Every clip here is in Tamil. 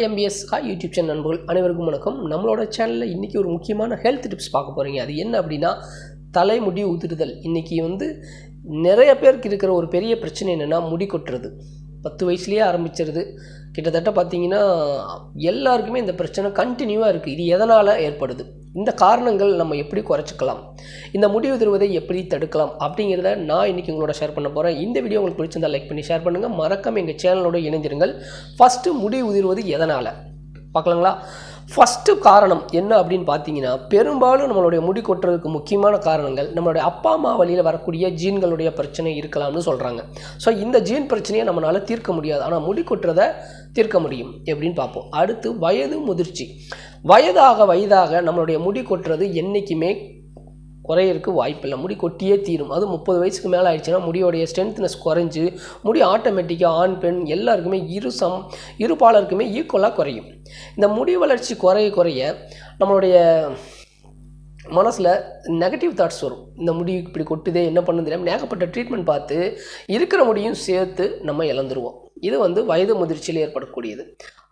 Hi MBS hi YouTube channel நண்பர்கள் அனைவருக்கும் வணக்கம். நம்மளோட சேனலில் இன்றைக்கி ஒரு முக்கியமான ஹெல்த் டிப்ஸ் பார்க்க போகிறீங்க அது என்ன அப்படின்னா தலைமுடி உதிர்தல். இன்றைக்கி வந்து நிறைய பேருக்கு இருக்கிற ஒரு பெரிய பிரச்சனை என்னென்னா முடி கொட்டுறது. பத்து வயசுலேயே ஆரம்பிச்சிருது. கிட்டத்தட்ட பார்த்திங்கன்னா எல்லாருக்குமே இந்த பிரச்சனை கண்டினியூவாக இருக்குது இது எதனால் ஏற்படுது? இந்த காரணங்கள் நம்ம எப்படி குறைச்சிக்கலாம்? இந்த முடி தருவதை எப்படி தடுக்கலாம்? அப்படிங்கிறத நான் இன்றைக்கி உங்களோட ஷேர் பண்ண போகிறேன் இந்த வீடியோ உங்களுக்கு பிடிச்சிருந்தால் லைக் பண்ணி ஷேர் பண்ணுங்கள் மறக்காம எங்கள் சேனலோட இணைந்திருங்கள். ஃபஸ்ட்டு முடி உதிர்வது எதனால்? பார்க்கலாங்களா? ஃபஸ்ட்டு காரணம் என்ன அப்படின்னு பார்த்தீங்கன்னா பெரும்பாலும் நம்மளுடைய முடி கொட்டுறதுக்கு முக்கியமான காரணங்கள் நம்மளுடைய அப்பா அம்மா வழியில் வரக்கூடிய ஜீன்களுடைய பிரச்சனை இருக்கலாம்னு சொல்கிறாங்க ஸோ இந்த ஜீன் பிரச்சனையை நம்மளால் தீர்க்க முடியாது. ஆனால் முடி கொட்டுறதை தீர்க்க முடியும் எப்படின்னு பார்ப்போம். அடுத்து வயது முதிர்ச்சி. வயதாக வயதாக நம்மளுடைய முடி கொட்டுறது என்றைக்குமே குறையிறதுக்கு வாய்ப்பில்லை. முடி கொட்டியே தீரும். அது முப்பது வயசுக்கு மேலே ஆயிடுச்சுன்னா முடியோடைய ஸ்ட்ரென்த்னஸ் குறைஞ்சு முடி ஆட்டோமேட்டிக்காக ஆண் பெண் எல்லாருக்குமே இரு சம் இருபாலருக்குமே ஈக்குவலாக குறையும். இந்த முடி வளர்ச்சி குறைய குறைய நம்மளுடைய மனசில் நெகட்டிவ் தாட்ஸ் வரும். இந்த முடி இப்படி கொட்டுதே என்ன பண்ணுது தெரியாமல் ஏகப்பட்ட ட்ரீட்மெண்ட் பார்த்து இருக்கிற முடியும் சேர்த்து நம்ம இழந்துருவோம். இது வந்து வயது முதிர்ச்சியில் ஏற்படக்கூடியது.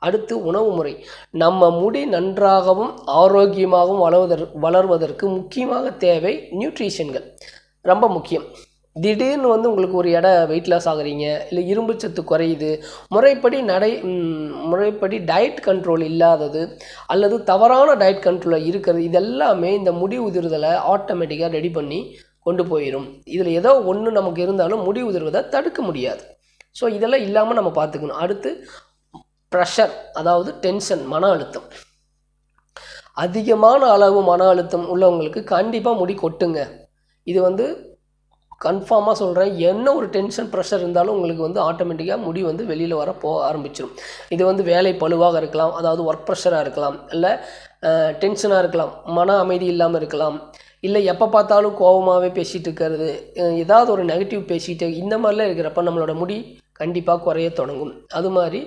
அடுத்து உணவு முறை. நம்ம முடி நன்றாகவும் ஆரோக்கியமாகவும் வளர்வதற் வளர்வதற்கு முக்கியமாக தேவை நியூட்ரிஷன்கள். ரொம்ப முக்கியம். திடீர்னு வந்து உங்களுக்கு ஒரு எடை வெயிட் லாஸ் ஆகுறீங்க இல்லை இரும்பு சத்து குறையுது முறைப்படி நடை முறைப்படி டயட் கண்ட்ரோல் இல்லாதது அல்லது தவறான டயட் கண்ட்ரோலில் இருக்கிறது இதெல்லாமே இந்த முடி உதிர்தலை ஆட்டோமேட்டிக்காக ரெடி பண்ணி கொண்டு போயிடும் இதில் ஏதோ ஒன்று நமக்கு இருந்தாலும் முடி உதிர்வதை தடுக்க முடியாது. ஸோ இதெல்லாம் இல்லாமல் நம்ம பார்த்துக்கணும். அடுத்து ப்ரெஷர் அதாவது டென்ஷன் மன அழுத்தம். அதிகமான அளவு மன அழுத்தம் உள்ளவங்களுக்கு கண்டிப்பாக முடி கொட்டுங்க. இது வந்து கன்ஃபார்மாக சொல்கிறேன் என்ன ஒரு டென்ஷன் ப்ரெஷர் இருந்தாலும் உங்களுக்கு வந்து ஆட்டோமேட்டிக்காக முடி வந்து வெளியில் வர போக ஆரம்பிச்சிடும் இது வந்து வேலை பழுவாக இருக்கலாம். அதாவது ஒர்க் ப்ரெஷராக இருக்கலாம். இல்லை டென்ஷனாக இருக்கலாம். மன அமைதி இல்லாமல் இருக்கலாம். இல்லை எப்போ பார்த்தாலும் கோபமாகவே பேசிகிட்டு இருக்கிறது. ஏதாவது ஒரு நெகட்டிவ் பேசிகிட்டு இந்த மாதிரிலாம் இருக்கிறப்ப நம்மளோட முடி கண்டிப்பாக குறைய தொடங்கும். அது மாதிரி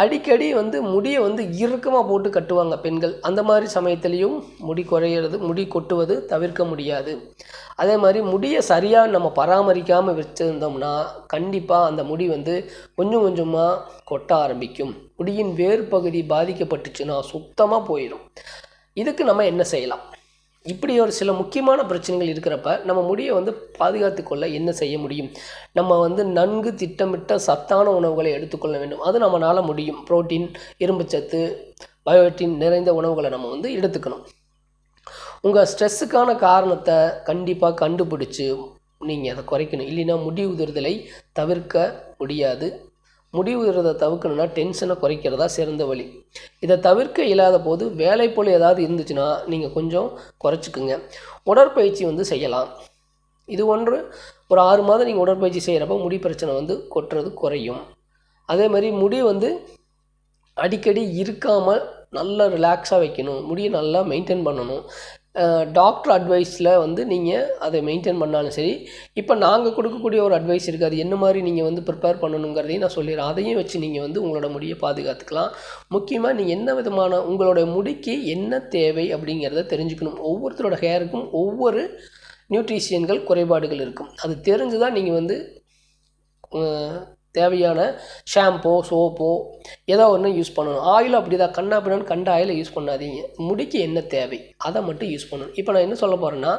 அடிக்கடி வந்து முடியை வந்து இறுக்கமாக போட்டு கட்டுவாங்க பெண்கள். அந்த மாதிரி சமயத்துலேயும் முடி குறையிறது முடி கொட்டுவது தவிர்க்க முடியாது. அதே மாதிரி முடியை சரியாக நம்ம பராமரிக்காமல் வச்சுருந்தோம்னா கண்டிப்பாக அந்த முடி வந்து கொஞ்சம் கொஞ்சமாக கொட்ட ஆரம்பிக்கும். முடியின் வேர் பகுதி பாதிக்கப்பட்டுச்சுன்னா சுத்தமாக போயிடும் இதுக்கு நம்ம என்ன செய்யலாம்? இப்படி ஒரு சில முக்கியமான பிரச்சனைகள் இருக்கிறப்ப நம்ம முடியை வந்து பாதுகாத்து கொள்ள என்ன செய்ய முடியும்? நம்ம வந்து நன்கு திட்டமிட்ட சத்தான உணவுகளை எடுத்துக்கொள்ள வேண்டும். அது நம்மளால் முடியும். புரோட்டீன் இரும்புச்சத்து பயோட்டின் நிறைந்த உணவுகளை நம்ம வந்து எடுத்துக்கணும். உங்கள் ஸ்ட்ரெஸ்ஸுக்கான காரணத்தை கண்டிப்பாக கண்டுபிடிச்சு நீங்கள் அதை குறைக்கணும். இல்லைன்னா முடி உதிர்தலை தவிர்க்க முடியாது. முடி உதிர்றதை தவிர்க்கணும்னா டென்ஷனை குறைக்கிறதா சிறந்த வழி. இதை தவிர்க்க இயலாத போது வேலை போல் ஏதாவது இருந்துச்சுன்னா நீங்கள் கொஞ்சம் குறைச்சிக்குங்க. உடற்பயிற்சி வந்து செய்யலாம். இது ஒன்று. ஒரு ஆறு மாதம் நீங்கள் உடற்பயிற்சி செய்கிறப்ப முடி பிரச்சனை வந்து கொட்டுறது குறையும். அதே மாதிரி முடி வந்து அடிக்கடி இருக்காமல் நல்லா ரிலாக்ஸாக வைக்கணும். முடியை நல்லா மெயின்டைன் பண்ணணும். டாக்டர் அட்வைஸில் வந்து நீங்கள் அதை மெயின்டைன் பண்ணாலும் சரி இப்போ நாங்கள் கொடுக்கக்கூடிய ஒரு அட்வைஸ் இருக்குது அது என்ன மாதிரி நீங்கள் வந்து ப்ரிப்பேர் பண்ணணுங்கிறதையும் நான் சொல்லிடுறேன். அதையும் வச்சு நீங்கள் வந்து உங்களோட முடியை பாதுகாத்துக்கலாம். முக்கியமாக நீங்கள் என்ன விதமான உங்களோட முடிக்கு என்ன தேவை அப்படிங்கிறத தெரிஞ்சுக்கணும். ஒவ்வொருத்தரோட ஹேருக்கும் ஒவ்வொரு நியூட்ரிஷியன்கள் குறைபாடுகள் இருக்கும். அது தெரிஞ்சு தான் நீங்கள் வந்து தேவையான ஷாம்போ சோப்போ ஏதோ ஒன்று யூஸ் பண்ணணும். ஆயில் அப்படி தான் கண்ணா பின்னான்னு கண்ட ஆயிலை யூஸ் பண்ணாதீங்க. முடிக்கு என்ன தேவை? அதை மட்டும் யூஸ் பண்ணணும். இப்போ நான் என்ன சொல்ல போகிறேன்னா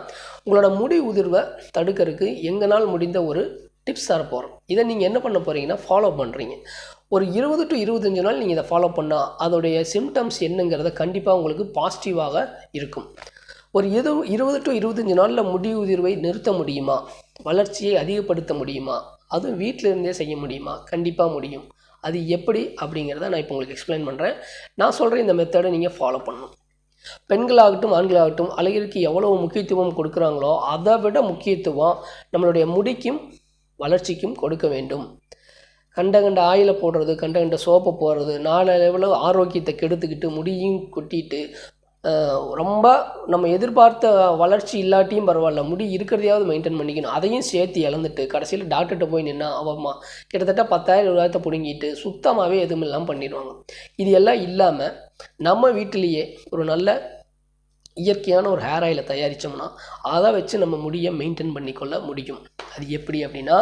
உங்களோட முடி உதிர்வை தடுக்கிறதுக்கு எங்களால் முடிந்த ஒரு டிப்ஸ் தர போகிறோம் இதை நீங்கள் என்ன பண்ண போகிறீங்கன்னா ஃபாலோ பண்ணுறீங்க ஒரு இருபது டு இருபத்தஞ்சு நாள் நீங்கள் இதை ஃபாலோ பண்ணால் அதோடைய சிம்டம்ஸ் என்னங்கிறத கண்டிப்பாக உங்களுக்கு பாசிட்டிவாக இருக்கும். ஒரு இது இருபது டு இருபத்தஞ்சு நாளில் முடி உதிர்வை நிறுத்த முடியுமா? வளர்ச்சியை அதிகப்படுத்த முடியுமா? அதுவும் வீட்டில் இருந்தே செய்ய முடியுமா? கண்டிப்பாக முடியும். அது எப்படி? அப்படிங்கிறத நான் இப்போ உங்களுக்கு எக்ஸ்பிளைன் பண்ணுறேன் நான் சொல்கிற இந்த மெத்தடை நீங்கள் ஃபாலோ பண்ணணும். பெண்களாகட்டும் ஆண்களாகட்டும் அழகிற்கு எவ்வளவு முக்கியத்துவம் கொடுக்குறாங்களோ அதை விட முக்கியத்துவம் நம்மளுடைய முடிக்கும் வளர்ச்சிக்கும் கொடுக்க வேண்டும். கண்ட கண்ட ஆயிலை போடுறது கண்ட கண்ட சோப்பை போடுறது நாலு நாளளவில் ஆரோக்கியத்தை கெடுத்துக்கிட்டு முடியும் கொட்டிட்டு ரொம்ப நம்ம எதிர்பார்த்த வளர்ச்சி இல்லாட்டியும் பரவாயில்ல. முடி இருக்கிறதையாவது மெயின்டைன் பண்ணிக்கணும். அதையும் சேர்த்து இழந்துட்டு கடைசியில் டாக்டர்கிட்ட போய் நின்னா அவமா கிட்டத்தட்ட பத்தாயிரம் ரூபாயத்தை பிடுங்கிட்டு சுத்தமாகவே எதுவும் இல்லாமல் பண்ணிடுவாங்க. இது எல்லாம் இல்லாமல் நம்ம வீட்டிலேயே ஒரு நல்ல இயற்கையான ஒரு ஹேர் ஆயிலை தயாரித்தோம்னா அதை வச்சு நம்ம முடியை மெயின்டைன் பண்ணிக்கொள்ள முடியும். அது எப்படி அப்படின்னா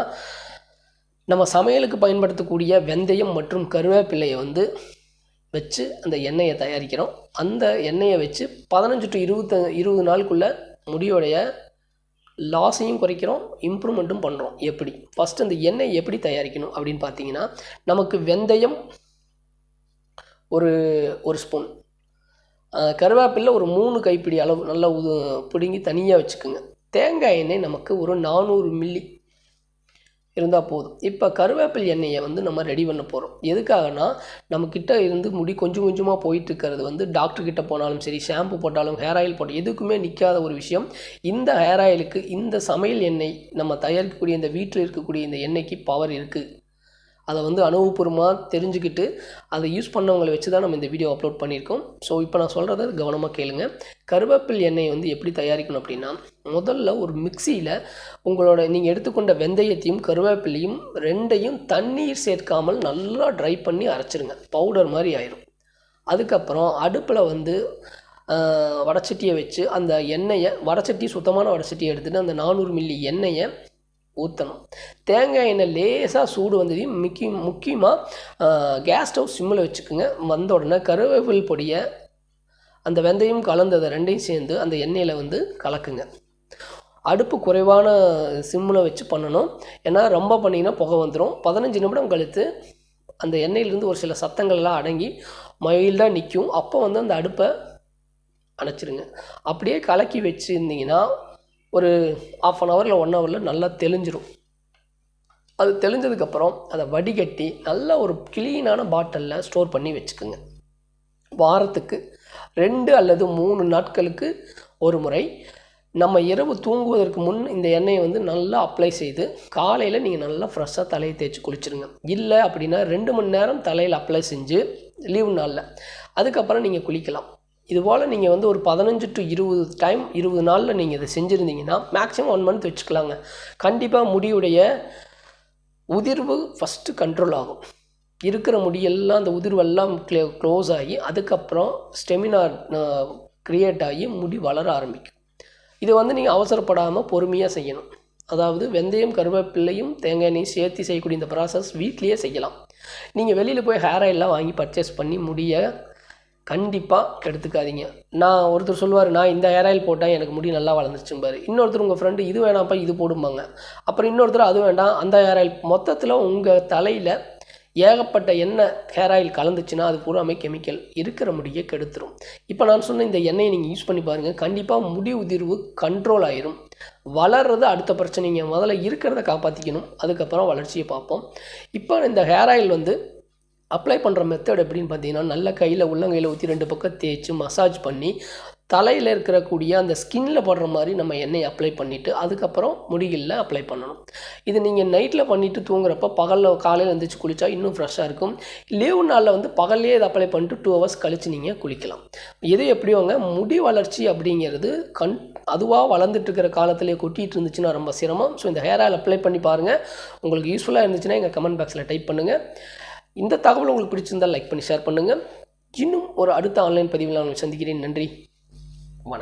நம்ம சமையலுக்கு பயன்படுத்தக்கூடிய வெந்தயம் மற்றும் கருவேப்பிலையை வந்து வச்சு அந்த எண்ணெயை தயாரிக்கிறோம். அந்த எண்ணெயை வச்சு பதினஞ்சு டு இருபத்த இருபது நாளுக்குள்ளே முடியோடைய லாஸையும் குறைக்கிறோம் இம்ப்ரூவ்மெண்ட்டும் பண்ணுறோம் எப்படி? ஃபஸ்ட்டு அந்த எண்ணெய் எப்படி தயாரிக்கணும் அப்படின்னு பார்த்தீங்கன்னா நமக்கு வெந்தயம் ஒரு ஒரு ஸ்பூன் கருவேப்பிலை ஒரு மூணு கைப்பிடி அளவு நல்லா உது பிடுங்கி தனியாக வச்சுக்கோங்க. தேங்காய் எண்ணெய் நமக்கு ஒரு நானூறு மில்லி இருந்தால் போதும். இப்போ கருவேப்பில் எண்ணெயை வந்து நம்ம ரெடி பண்ண போகிறோம் எதுக்காகனா நம்மக்கிட்ட இருந்து முடி கொஞ்சம் கொஞ்சமாக போயிட்டு இருக்கிறது வந்து டாக்டர்கிட்ட போனாலும் சரி ஷாம்பு போட்டாலும் ஹேர் ஆயில் போட்டால் எதுக்குமே நிற்காத ஒரு விஷயம். இந்த ஹேர் ஆயிலுக்கு இந்த சமையல் எண்ணெய் நம்ம தயாரிக்கக்கூடிய இந்த வீட்டில் இருக்கக்கூடிய இந்த எண்ணெய்க்கு பவர் இருக்குது அதை வந்து அனுபவபூர்வமாக தெரிஞ்சுக்கிட்டு அதை யூஸ் பண்ணவங்களை வச்சு தான் நம்ம இந்த வீடியோ அப்லோட் பண்ணியிருக்கோம். ஸோ இப்போ நான் சொல்கிறத கவனமாக கேளுங்கள் கருவேப்பில் எண்ணெய் வந்து எப்படி தயாரிக்கணும் அப்படின்னா முதல்ல ஒரு மிக்சியில் உங்களோட நீங்கள் எடுத்துக்கொண்ட வெந்தயத்தையும் கருவேப்பிலையும் ரெண்டையும் தண்ணீர் சேர்க்காமல் நல்லா ட்ரை பண்ணி அரைச்சிருங்க. பவுடர் மாதிரி ஆயிரும். அதுக்கப்புறம் அடுப்பில் வந்து வடச்சட்டியை வச்சு அந்த எண்ணெயை வடச்சட்டி சுத்தமான வடச்சட்டியை எடுத்துகிட்டு அந்த நானூறு மில்லி எண்ணெயை ஊற்றணும் தேங்காய் எண்ணெய் லேசாக சூடு வந்ததையும் முக்கிய முக்கியமாக கேஸ் ஸ்டவ் சிம்மில் வச்சுக்கோங்க. வந்த உடனே கருவேப்பில் பொடியை அந்த வெந்தயம் கலந்ததை ரெண்டையும் சேர்ந்து அந்த எண்ணெயில் வந்து கலக்குங்க. அடுப்பு குறைவான சிம்மில் வச்சு பண்ணணும். ஏன்னா ரொம்ப பண்ணிங்கன்னா புகை வந்துடும் பதினஞ்சு நிமிடம் கழித்து அந்த எண்ணெயிலேருந்து ஒரு சில சத்தங்கள்லாம் அடங்கி மயில்டாக நிற்கும் அப்போ வந்து அந்த அடுப்பை அணைச்சிருங்க. அப்படியே கலக்கி வச்சுருந்தீங்கன்னா ஒரு ஆஃப் அன் ஹவரில் ஒன் ஹவரில் நல்லா தெளிஞ்சிரும். அது தெளிஞ்சதுக்கப்புறம் அதை வடிகட்டி நல்ல ஒரு க்ளீனான பாட்டிலில் ஸ்டோர் பண்ணி வச்சுக்கோங்க. வாரத்துக்கு ரெண்டு அல்லது மூணு நாட்களுக்கு ஒரு முறை. நம்ம இரவு தூங்குவதற்கு முன் இந்த எண்ணெயை வந்து நல்லா அப்ளை செய்து காலையில் நீங்கள் நல்லா ஃப்ரெஷ்ஷாக தலையை தேய்ச்சி குளிச்சிருங்க. இல்லை அப்படின்னா ரெண்டு மணி நேரம் தலையில் அப்ளை செஞ்சு லீவு நாளில். அதுக்கப்புறம் நீங்கள் குளிக்கலாம். இதுபோல் நீங்கள் வந்து ஒரு பதினஞ்சு டு இருபது டைம் இருபது நாளில் நீங்கள் இதை செஞ்சுருந்தீங்கன்னா மேக்ஸிமம் ஒன் மந்த் வச்சுக்கலாங்க. கண்டிப்பாக முடியுடைய உதிர்வு ஃபஸ்ட்டு கண்ட்ரோல் ஆகும். இருக்கிற முடியெல்லாம் அந்த உதிர்வெல்லாம் க்ளோ க்ளோஸ் ஆகி அதுக்கப்புறம் ஸ்டெமினார் க்ரியேட் ஆகி முடி வளர ஆரம்பிக்கும். இது வந்து நீங்கள் அவசரப்படாமல் பொறுமையாக செய்யணும். அதாவது வெந்தயம் கருவேப்பிள்ளையும் தேங்காய் எண்ணெயும் சேர்த்து செய்யக்கூடிய இந்த ப்ராசஸ் வீட்லேயே செய்யலாம். நீங்கள் வெளியில் போய் ஹேர் ஆயிலெலாம் வாங்கி பர்ச்சேஸ் பண்ணி முடிய கண்டிப்பாக எடுத்துக்காதீங்க நான் ஒருத்தர் சொல்லுவார் நான் இந்த ஹேர் ஆயில் போட்டால் எனக்கு முடி நல்லா வளர்ந்துச்சும்பாரு இன்னொருத்தர் உங்கள் ஃப்ரெண்டு இது வேணாம்ப்பா இது போடும்பாங்க. அப்புறம் இன்னொருத்தர் அது வேண்டாம் அந்த ஹேர் ஆயில் மொத்தத்தில் உங்கள் தலையில் ஏகப்பட்ட எண்ணெய் ஹேர் ஆயில் கலந்துச்சுன்னா அது பூராமே கெமிக்கல் இருக்கிற முடியை கெடுத்துரும். இப்போ நான் சொன்ன இந்த எண்ணெயை நீங்கள் யூஸ் பண்ணி பாருங்கள் கண்டிப்பாக முடி உதிர்வு கண்ட்ரோல் ஆயிரும். வளர்றது அடுத்த பிரச்சனைங்க. முதல்ல இருக்கிறத காப்பாற்றிக்கணும் அதுக்கப்புறம் வளர்ச்சியை பார்ப்போம். இப்போ இந்த ஹேர் ஆயில் வந்து அப்ளை பண்ணுற மெத்தட் எப்படின்னு பார்த்தீங்கன்னா நல்ல கையில் உள்ளங்கையில் ஊற்றி ரெண்டு பக்கம் தேய்ச்சி மசாஜ் பண்ணி தலையில் இருக்கக்கூடிய அந்த ஸ்கின்ல படுற மாதிரி நம்ம எண்ணெய் அப்ளை பண்ணிவிட்டு அதுக்கப்புறம் முடியில் அப்ளை பண்ணணும். இது நீங்கள் நைட்டில் பண்ணிவிட்டு தூங்குறப்ப பகலில் காலையில் எழுந்திரிச்சு குளித்தா இன்னும் ஃப்ரெஷ்ஷாக இருக்கும். லீவு நாளில் வந்து பகல்லையே இதை அப்ளை பண்ணிட்டு டூ ஹவர்ஸ் கழித்து நீங்கள் குளிக்கலாம். எது எப்படியோங்க? முடி வளர்ச்சி அப்படிங்கிறது கண் அதுவாக வளர்ந்துட்டு இருக்கிற காலத்திலே கொட்டிகிட்டு இருந்துச்சுன்னா ரொம்ப சிரமம். ஸோ இந்த ஹேர் ஆயில் அப்ளை பண்ணி பாருங்கள் உங்களுக்கு யூஸ்ஃபுல்லாக இருந்துச்சுன்னா எங்கள் கமெண்ட் பாக்ஸில் டைப் பண்ணுங்கள் இந்த தகவல் உங்களுக்கு பிடிச்சிருந்தால் லைக் பண்ணி ஷேர் பண்ணுங்கள் இன்னும் ஒரு அடுத்த ஆன்லைன் பதிவில் நான் சந்திக்கிறேன். நன்றி. வணக்கம்.